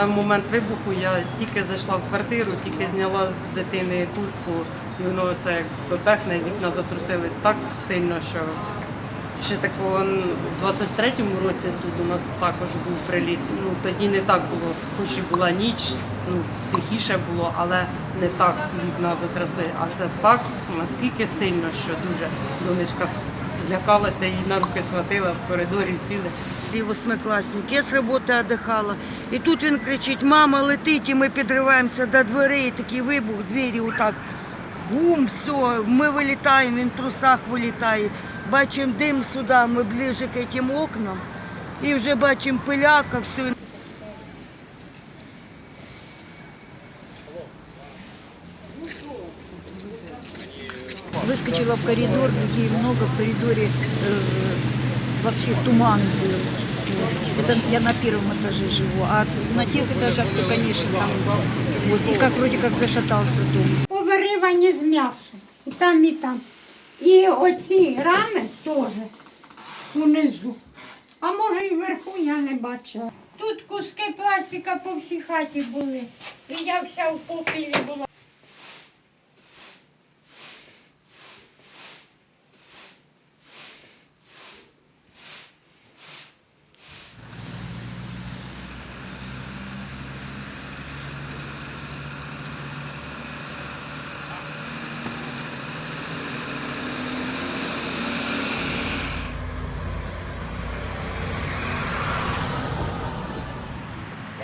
Там момент вибуху я тільки зайшла в квартиру, тільки зняла з дитини куртку, і воно це як бебехне, вікна затрусились так сильно, що ще такого в 23-му році тут у нас також був приліт. Ну тоді не так було, хоч і була ніч, ну тихіше було, але не так вікна затрясли. А це так наскільки сильно, що дуже донечка злякалася і на руки схватила в коридорі сіли. І восьмикласник. Я з роботи віддихала. І тут він кричить: мама, летить, і ми підриваємося до дверей. Такий вибух, двері отак. Гум, все, ми вилітаємо, він в трусах вилітає. Бачимо дим сюди, ми ближе к цим окнам. І вже бачимо пиляка, все. Выскочила в коридор, людей много, в коридоре э, вообще туман был. Это я на первом этаже живу, а на тех этажах, то, конечно, там вот, и как вроде как зашатался дом. повиривані з м'ясом. І там, і там. І оці рани теж унизу. А може і вверху я не бачила. Тут куски пластика по всій хаті були. І я вся в попілі була.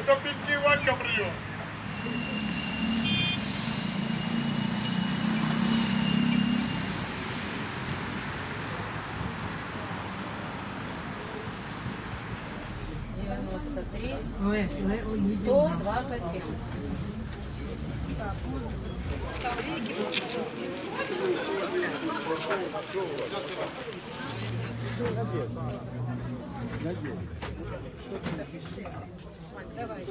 Копинки Ванька, прием. Девяносто три. Сто двадцать семь. Надеюсь. Давай.